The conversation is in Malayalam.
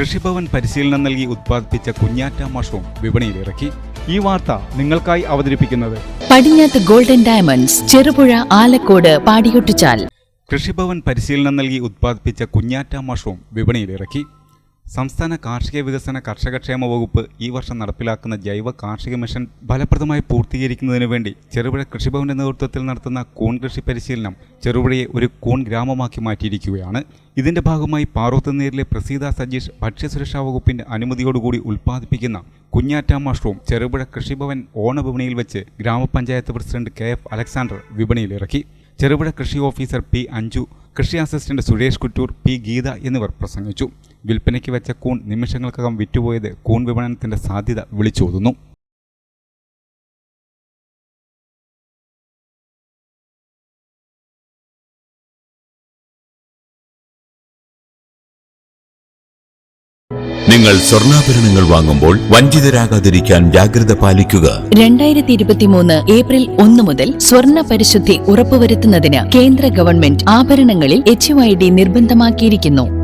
കൃഷിഭവൻ പരിശീലനം നൽകി ഉത്പാദിപ്പിച്ച കുഞ്ഞാറ്റ മഷ്റൂം വിപണിയിലിറക്കി. ഈ വാർത്ത നിങ്ങൾക്കായി അവതരിപ്പിക്കുന്നത്. പടിഞ്ഞാത്ത് ഗോൾഡൻ ഡയമണ്ട്സ് ചെറുപുഴ ആലക്കോട് പാടിയൊട്ടിച്ചാൽ. കൃഷിഭവൻ പരിശീലനം നൽകി ഉത്പാദിപ്പിച്ച കുഞ്ഞാറ്റ മഷ്റൂം വിപണിയിലിറക്കി. സംസ്ഥാന കാർഷിക വികസന കർഷകക്ഷേമ വകുപ്പ് ഈ വർഷം നടപ്പിലാക്കുന്ന ജൈവ കാർഷിക മിഷൻ ഫലപ്രദമായി പൂർത്തീകരിക്കുന്നതിനു വേണ്ടി ചെറുപുഴ കൃഷിഭവന്റെ നേതൃത്വത്തിൽ നടത്തുന്ന കൂൺ കൃഷി പരിശീലനം ചെറുപുഴയെ ഒരു കൂൺ ഗ്രാമമാക്കി മാറ്റിയിരിക്കുകയാണ്. ഇതിന്റെ ഭാഗമായി പാറോത്തുനീരിലെ പ്രസീത സജീഷ് ഭക്ഷ്യസുരക്ഷാ വകുപ്പിന്റെ അനുമതിയോടുകൂടി ഉൽപ്പാദിപ്പിക്കുന്ന കുഞ്ഞാറ്റ മഷ്റൂം ചെറുപുഴ കൃഷിഭവൻ ഓണവിപണിയിൽ വെച്ച് ഗ്രാമപഞ്ചായത്ത് പ്രസിഡന്റ് കെ എഫ് അലക്സാണ്ടർ വിപണിയിലിറക്കി. ചെറുപുഴ കൃഷി ഓഫീസർ പി അഞ്ജു കൃഷി അസിസ്റ്റന്റ് സുരേഷ് കുറ്റൂർ പി ഗീത എന്നിവർ പ്രസംഗിച്ചു. വിൽപ്പനയ്ക്ക് വെച്ച കൂൺ നിമിഷങ്ങൾക്കകം വിറ്റുപോയത് കൂൺ വിപണനത്തിന്റെ സാധ്യത വിളിച്ചോതുന്നു. നിങ്ങൾ സ്വർണാഭരണങ്ങൾ വാങ്ങുമ്പോൾ വഞ്ചിതരാകാതിരിക്കാൻ ജാഗ്രത പാലിക്കുക. രണ്ടായിരത്തി ഇരുപത്തിമൂന്ന് ഏപ്രിൽ ഒന്ന് മുതൽ സ്വർണ പരിശുദ്ധി ഉറപ്പുവരുത്തുന്നതിന് കേന്ദ്ര ഗവൺമെന്റ് ആഭരണങ്ങളിൽ എച്ച് നിർബന്ധമാക്കിയിരിക്കുന്നു.